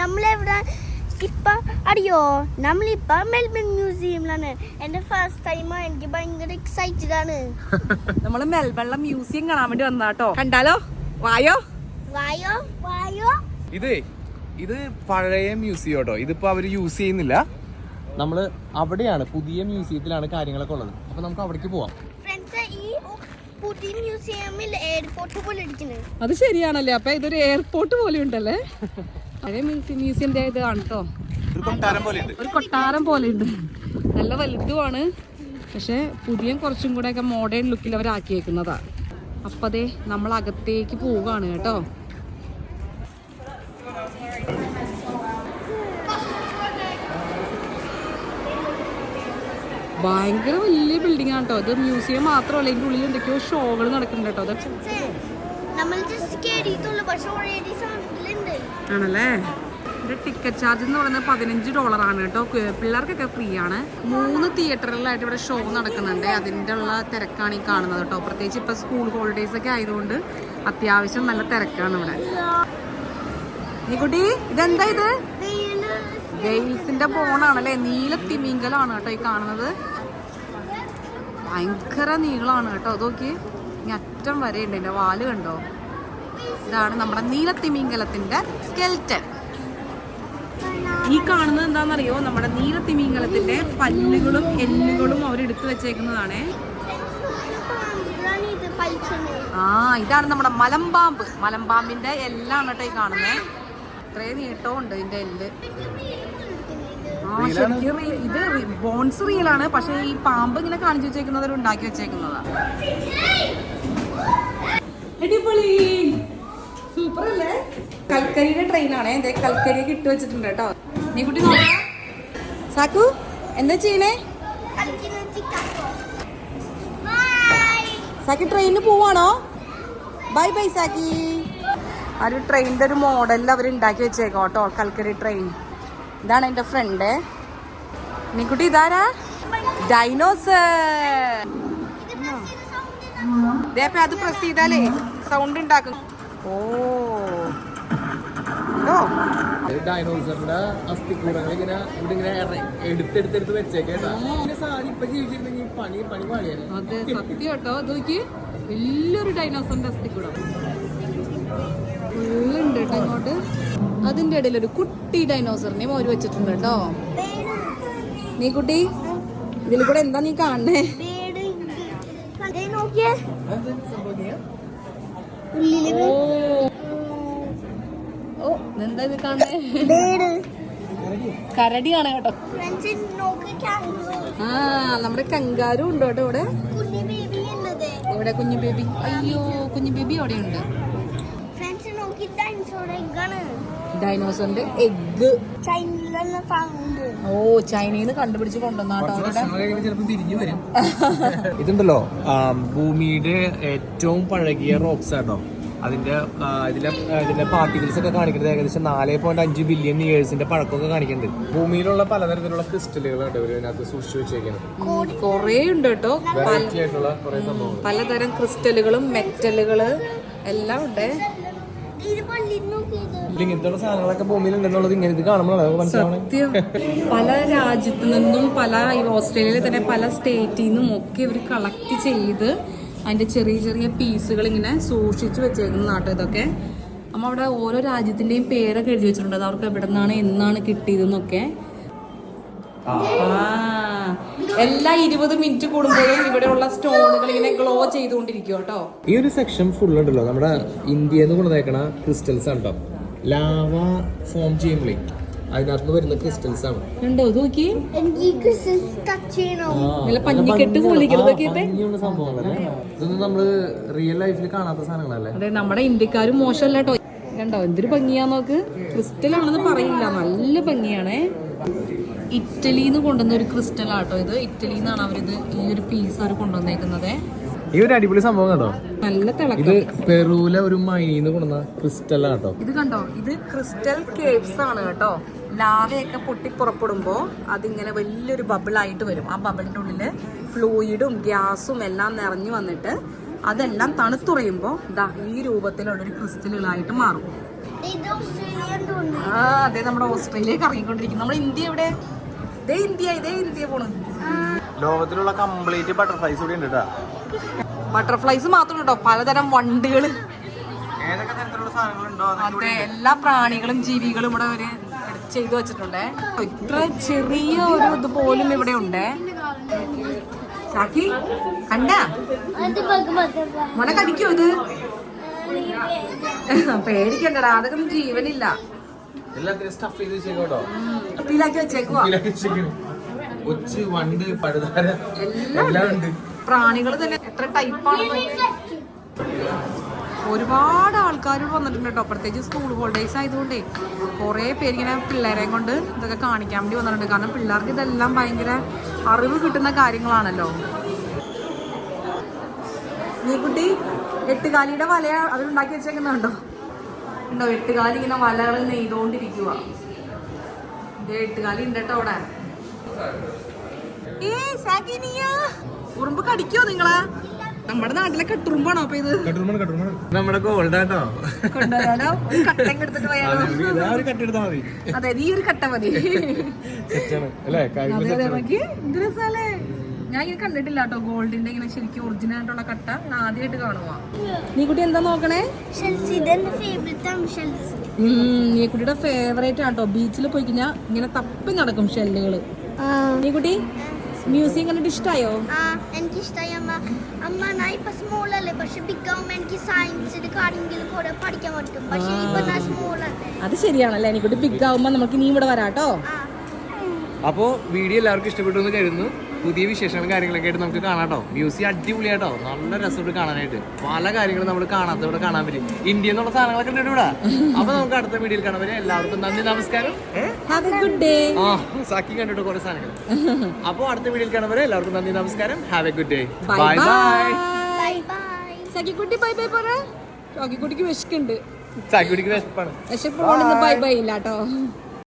നമ്മളെവിടെ ഇപ്പൊ അറിയോ നമ്മളിപ്പോ മെൽബൺ മ്യൂസിയമിലാണ്. എന്റെ ഫസ്റ്റ് ടൈം എനിക്ക് ഭയങ്കര എക്സൈറ്റഡ് ആണ്. നമ്മൾ മെൽബണിലെ മ്യൂസിയം കാണാൻ വേണ്ടി വന്നാട്ടോ കണ്ടാലോ? വായോ? വായോ വായോ. ഇത് ഇത് പഴയ മ്യൂസിയം കേട്ടോ ഇതിപ്പോ അവർ യൂസ് ചെയ്യുന്നില്ല. നമ്മൾ അവിടെയാണ് പുതിയ മ്യൂസിയത്തിലാണ് കാര്യങ്ങളൊക്കെ ഉള്ളത്. അപ്പൊ നമുക്ക് അവിടേക്ക് പോവാം. ഫ്രണ്ട്സ് ഈ പുതിയ മ്യൂസിയമിൽ എയർപോർട്ട് പോലെ ഇരിക്കുന്നത് അത് ശരിയാണല്ലേ? അപ്പൊ ഇതൊരു എയർപോർട്ട് പോലെ ഉണ്ടല്ലേ? മ്യൂസിയത്തിന്റെ കേട്ടോ ഒരു കൊട്ടാരം പോലെ ഉണ്ട്. നല്ല വലുതുമാണ്. പക്ഷെ പുതിയ കുറച്ചും കൂടെ ഒക്കെ മോഡേൺ ലുക്കിൽ അവർ ആക്കിയേക്കുന്നതാ അപ്പതേ നമ്മൾ അകത്തേക്ക് പോവുകയാണ് കേട്ടോ. ഭയങ്കര വലിയ ബിൽഡിംഗ് ആണ് കേട്ടോ ഇത് മ്യൂസിയം മാത്രമല്ല ഇതിന്റെ ഉള്ളിൽ എന്തൊക്കെയോ ഷോകൾ നടക്കുന്നുണ്ട് കേട്ടോ അത് ആണല്ലേ? ഇതിന്റെ ടിക്കറ്റ് ചാർജ് എന്ന് പറയുന്നത് പതിനഞ്ച് ആണ് കേട്ടോ. പിള്ളേർക്കൊക്കെ ഫ്രീ ആണ്. മൂന്ന് തിയേറ്ററിലായിട്ട് ഇവിടെ ഷോ നടക്കുന്നുണ്ട്. അതിന്റെ ഉള്ള തിരക്കാണ് ഈ കാണുന്നത് കേട്ടോ. പ്രത്യേകിച്ച് ഇപ്പൊ സ്കൂൾ ഹോളിഡേയ്സ് ഒക്കെ ആയതുകൊണ്ട് അത്യാവശ്യം നല്ല തിരക്കാണ് ഇവിടെ. നീക്കുട്ടി ഇതെന്താ ഇത്? ഗെയിൽസിന്റെ ബോണാണല്ലേ? നീല തിമിങ്കലാണ് കേട്ടോ ഈ കാണുന്നത്. ഭയങ്കര നീളമാണ് കേട്ടോ. അത് നോക്കി ഇനി അറ്റം വരെ ഉണ്ട് എന്റെ വാൽ കണ്ടോ? ഇതാണ് നമ്മുടെ നീലത്തിമിംഗലത്തിന്റെ സ്കെൽറ്റൻ ഈ കാണുന്നത് എന്താണെന്നറിയോ? നമ്മുടെ നീലത്തിമിംഗലത്തിന്റെ പല്ലുകളും എല്ലുകളും അവർ എടുത്തു വെച്ചേക്കുന്നതാണേ. ആ ഇതാണ് നമ്മുടെ മലമ്പാമ്പ്. മലമ്പാമ്പിന്റെ എല്ലാം കേട്ടോ ഈ കാണുന്നത് ഇത്രയും നീട്ടവും ഉണ്ട് ഇതിന്റെ എല്ല്. ആ ശരിക്കും ഇത് ബോൺസ് റീലാണ് പക്ഷെ ഈ പാമ്പ് ഇങ്ങനെ കാണിച്ചു വെച്ചേക്കുന്നത് ഉണ്ടാക്കി വെച്ചേക്കുന്നതാ. അടിപൊളി. സൂപ്പർ അല്ലേ കൽക്കരിയുടെ ട്രെയിനാണ് എന്തേ കൽക്കരിയൊക്കെ ഇട്ട് വെച്ചിട്ടുണ്ട് കേട്ടോ. നീ കുട്ടി നോക്കാം. സാക്കു എന്താ ചെയ്യണേ? സാക്കി ട്രെയിനിന് പോവാണോ? Bye bye Saki. ആ ഒരു ട്രെയിനിന്റെ ഒരു മോഡലിൽ അവർ ഉണ്ടാക്കി വെച്ചേക്കോ കേട്ടോ കൽക്കരി ട്രെയിൻ ഇതാണ് എന്റെ ഫ്രണ്ട് നീക്കുട്ടി ഇതാരാ? ഡൈനോസർ ദേ അപ്പൊ അത് പ്രസ് ചെയ്താലേ സൗണ്ട് ഉണ്ടാക്കും ഓ. ഡൈനോസറിന്റെ അസ്ഥിക്കൂടങ്ങൾ ഇങ്ങനെ ഇവിടെ ഇങ്ങനെ എടുത്തെടുത്തെടുത്ത് വെച്ചേക്കേട്ടാ ഇപ്പൊ ജീവിച്ചിരുന്നെങ്കിൽ പണി പണി പാടിയാണ് അതെ സത്യം കേട്ടോ. നോക്കി വലിയൊരു ഡൈനോസറിന്റെ അസ്ഥിക്കൂടം. കേട്ടോ ഇങ്ങോട്ട്. അതിന്റെ ഇടയിൽ ഒരു കുട്ടി ഡൈനോസറിനെ മോര് വെച്ചിട്ടുണ്ട് കേട്ടോ. നീ കുട്ടി ഇതിൽ കൂടെ എന്താ നീ കാണണേ? നോക്കിയേ ഉള്ളിൽ ഓ. എന്താ ഇത് കരടിയാണ് കേട്ടോ. ആ നമ്മുടെ കങ്കാരും ഉണ്ട് കേട്ടോ ഇവിടെ? ഇവിടെ കുഞ്ഞു ബേബി. അയ്യോ കുഞ്ഞു ബേബി അവിടെ ഉണ്ട് ഫ്രണ്ട്സ് നോക്കി ഡൈനോസോർ എഗ്ഗാണ് ഡൈനോസറിന്റെ എഗ് ഓ ചൈനയിൽ കണ്ടുപിടിച്ച് ഇതുണ്ടല്ലോ ഭൂമിയുടെ ഏറ്റവും പഴകിയ റോക്സ് ആട്ടോ. അതിന്റെ ഇതിലെ ഇതിന്റെ പാർട്ടിക്കിൾസ് ഒക്കെ കാണിക്കുന്നത് ഏകദേശം നാല് പോയിന്റ് അഞ്ച് ബില്യൺ ഇയേഴ്സിന്റെ പഴക്കമൊക്കെ കാണിക്കുന്നുണ്ട്. ഭൂമിയിലുള്ള പലതരത്തിലുള്ള ക്രിസ്റ്റലുകളുണ്ട് ഇവർ ഇതിനകത്ത് സൂക്ഷിച്ചു വെച്ചേക്കുന്നത്. കൊറേ ഉണ്ട് കേട്ടോ പലതരം ക്രിസ്റ്റലുകളും മെറ്റലുകൾ എല്ലാം ഉണ്ട്. ഇങ്ങനത്തെ സാധനങ്ങളൊക്കെ ഭൂമിയിൽ ഉണ്ടെന്നുള്ളത് ഇങ്ങനെ ഇത് കാണുമ്പോഴാണ്. സത്യം. പല രാജ്യത്തു നിന്നും പല ഈ ഓസ്ട്രേലിയയിൽ തന്നെ പല സ്റ്റേറ്റിൽ നിന്നും ഒക്കെ ഇവർ കളക്ട് ചെയ്ത് അതിന്റെ ചെറിയ ചെറിയ പീസുകൾ ഇങ്ങനെ സൂക്ഷിച്ചു വെച്ചേക്കുന്ന നാട്ടോ ഇതൊക്കെ. അമ്മ അവിടെ ഓരോ രാജ്യത്തിന്റെയും പേരൊക്കെ എഴുതി വെച്ചിട്ടുണ്ട്. അത് അവർക്ക് എവിടെ നിന്നാണ് എന്നാണ് കിട്ടിയതെന്നൊക്കെ. ആ. എല്ലാ ഇരുപത് മിനിറ്റ് കൂടുമ്പോഴും ഇവിടെയുള്ള സ്റ്റോണുകൾ ഇങ്ങനെ ഗ്ലോ ചെയ്തുകൊണ്ടിരിക്കും കേട്ടോ. ഈ ഒരു സെക്ഷൻ ഫുൾ ഉണ്ടല്ലോ. നമ്മുടെ ഇന്ത്യയിൽ നിന്ന് കൊണ്ടുവന്നേക്കണ ക്രിസ്റ്റൽസ് ഉണ്ടോ ലാവ ഫോം ചെയ്യുമ്പോഴേ അതിനകത്ത് വരുന്ന ക്രിസ്റ്റൽസ് ആണ്. കണ്ടോ നോക്കി. പഞ്ഞിക്കെട്ട് സംഭവങ്ങളല്ലേ? ഇതൊന്നും നമ്മൾ റിയൽ ലൈഫിൽ കാണാത്ത സാധനങ്ങളല്ലേ? അതെ നമ്മുടെ ഇന്ത്യക്കാരും മോശമല്ല കേട്ടോ കണ്ടോ? എന്തൊരു ഭംഗിയാ നോക്ക്. ക്രിസ്റ്റൽ ആണെന്ന് പറയില്ല. നല്ല ഭംഗിയാണേ. ഇറ്റലിന്ന് കൊണ്ടുവന്ന ഒരു ക്രിസ്റ്റൽ ആട്ടോ ഇത്. ഇറ്റലിയിൽ നിന്നാണ് അവരിത് ഈ ഒരു പീസ് അവർ കൊണ്ടുവന്നേക്കുന്നത്. ഈ ഒരു അടിപൊളി സംഭവം കണ്ടോ? നല്ല തിളക്കം. ഇത് പെറൂലെ ഒരു മൈനിന്ന് കൊണ്ടുവന്ന ക്രിസ്റ്റൽ ആട്ടോ. ഇത് കണ്ടോ? ഇത് ക്രിസ്റ്റൽ കേവ്സ് ആണ് കേട്ടോ. ലാവയൊക്കെ പൊട്ടി പുറപ്പെടുമ്പോ അതിങ്ങനെ വലിയൊരു ബബിൾ ആയിട്ട് വരും. ആ ബബിളിന്റെ ഉള്ളിൽ ഫ്ലൂയിഡും ഗ്യാസും എല്ലാം നിറഞ്ഞു വന്നിട്ട് അതെല്ലാം തണുത്തുറയുമ്പോ ദാ ഈ രൂപത്തിലുള്ള ഒരു ക്രിസ്റ്റലുകളായിട്ട് മാറും. ഇത് ഓസ്ട്രേലിയൻ ആ അതേ നമ്മുടെ ഓസ്ട്രേലിയ കറങ്ങിക്കൊണ്ടിരിക്കുന്നു നമ്മുടെ ഇന്ത്യ ഇവിടെ ഇതേ ഇന്ത്യ ഇതേ ഇന്ത്യ പോണു. ലോകത്തിലുള്ള കംപ്ലീറ്റ് ബട്ടർഫ്ലൈസ് കൂടി ഉണ്ട് കേട്ടോ ബട്ടർഫ്ലൈസ് മാത്രം കേട്ടോ പലതരം വണ്ടുകൾ ഏതൊക്കെ തരത്തിലുള്ള സാധനങ്ങളുണ്ടോ അതെ എല്ലാ പ്രാണികളും ജീവികളും ഇവിടെ ഒരു ചെയ്തു വെച്ചിട്ടുണ്ട്. ഇത്ര ചെറിയ ഒരു ഇത് പോലും ഇവിടെ ഉണ്ട്. സാക്കി കണ്ട? അത് ബഗ് ബഗ് കടിക്കോ ഇത്? പേടിക്കണ്ടടാ അതൊക്കെ ജീവനില്ല. എല്ലാത്തിനും സ്റ്റഫ് ചെയ്ത് വെച്ചേക്കോട്ടോ കുപ്പിയിലാക്കി വെച്ചേക്കുവാ. ഒച്ച് വണ്ട് പഴുതാര. എല്ലാം ഉണ്ട്. പ്രാണികൾ തന്നെ എത്ര ടൈപ്പാണ് ഒരുപാട് ആൾക്കാർ വന്നിട്ടുണ്ട് കേട്ടോ. പ്രത്യേകിച്ച് സ്കൂൾ ഹോളിഡേയ്സ് ആയതുകൊണ്ടേ കുറേ പേര് ഇങ്ങനെ പിള്ളേരെയും കൊണ്ട് ഇതൊക്കെ കാണിക്കാൻ വേണ്ടി വന്നിട്ടുണ്ട്. കാരണം പിള്ളേർക്ക് ഇതെല്ലാം ഭയങ്കര അറിവ് കിട്ടുന്ന കാര്യങ്ങളാണല്ലോ. നീ കുട്ടി എട്ടുകാലിയുടെ വലയ അവരുണ്ടാക്കി വെച്ചേക്കുന്നുണ്ടോ? ഉണ്ടോ? എട്ടുകാലി ഇങ്ങനെ വലകൾ നെയ്തോണ്ടിരിക്കുക എട്ടുകാലി ഉണ്ട് കേട്ടോ അവിടെ ഉറുമ്പ് കടിക്കോ നിങ്ങളെ? നമ്മുടെ നാട്ടിലെ കെട്ടുറുമ്പാണോ അപ്പൊ ഇത്? നമ്മുടെ ഗോൾഡാട്ടോ. കൊണ്ടുവരാലോ. കട്ടൻ എടുത്തിട്ട് പോയാലോ? അതെ ഈ ഒരു കട്ട മതി. അതെ അതെ നോക്കി. എന്ത് രസാലേ ഞാൻ ഇങ്ങനെ കണ്ടിട്ടില്ല കേട്ടോ ഗോൾഡിന്റെ ഇങ്ങനെ ശരിക്കും ഒറിജിനൽ ആയിട്ടുള്ള കട്ട. ഞാൻ ആദ്യമായിട്ട് കാണുവാ. നീ കുട്ടി എന്താ നോക്കണേ? നീ കുട്ടിയുടെ ഫേവറേറ്റ് ആട്ടോ. ബീച്ചിൽ പോയി കഴിഞ്ഞാൽ ഇങ്ങനെ തപ്പി നടക്കും ഷെല്ലുകൾ. നീ കുട്ടി മ്യൂസിയം കണ്ടിട്ട് ഇഷ്ടായോ? ആ എനിക്ക് ഇഷ്ടമായി അമ്മ അമ്മ ഞാൻ ഇപ്പൊ സ്മോൾ അല്ലേ? പക്ഷെ ബിഗ് ആവുമ്പോ എനിക്ക് സയൻസിന്റെ കാര്യങ്ങളിൽ കൂടെ പഠിക്കാൻ പറ്റും. പക്ഷെ ഇപ്പൊ ഞാൻ സ്മോൾ അല്ലേ? അത് ശരിയാണല്ലേ? എനിക്കൊട്ട് ബിഗ് ആവുമ്പോ നമുക്ക് നീ ഇവിടെ വരാട്ടോ. അപ്പോൾ വീഡിയോ എല്ലാവർക്കും ഇഷ്ടപ്പെട്ടു എന്ന് കരുതുന്നു. പുതിയ വിശേഷങ്ങളും കാര്യങ്ങളൊക്കെ ആയിട്ട് നമുക്ക് കാണാം കേട്ടോ. മ്യൂസിയം അടിപൊളിയാട്ടോ നല്ല രസമുണ്ട് കാണാനായിട്ട്. പല കാര്യങ്ങളും നമ്മൾ കാണാത്ത ഇവിടെ കാണാൻ പറ്റും. ഇന്ത്യ എന്നുള്ള സാധനങ്ങളൊക്കെ ഉണ്ട് ഇവിടെ അപ്പൊ നമുക്ക് അടുത്ത വീഡിയോയിൽ കാണാൻ പറ്റും എല്ലാവർക്കും നന്ദി നമസ്കാരം. ഹാവ് എ ഗുഡ് ഡേ ആ സാക്കി കണ്ടിട്ട് കുറെ സാധനങ്ങൾ. അപ്പോൾ അടുത്ത വീഡിയോയിൽ കാണാൻ പറയാം എല്ലാവർക്കും നന്ദി നമസ്കാരം. Have a good day bye bye bye bye bye സഖിക്കുട്ടി bye bye പറ. സഖിക്കുട്ടിക്ക് വിശക്കുണ്ട്. ബൈ ബൈ വിശപ്പാണ്. വിശപ്പ് ബൈ ബൈ ബൈ ഇല്ല കേട്ടോ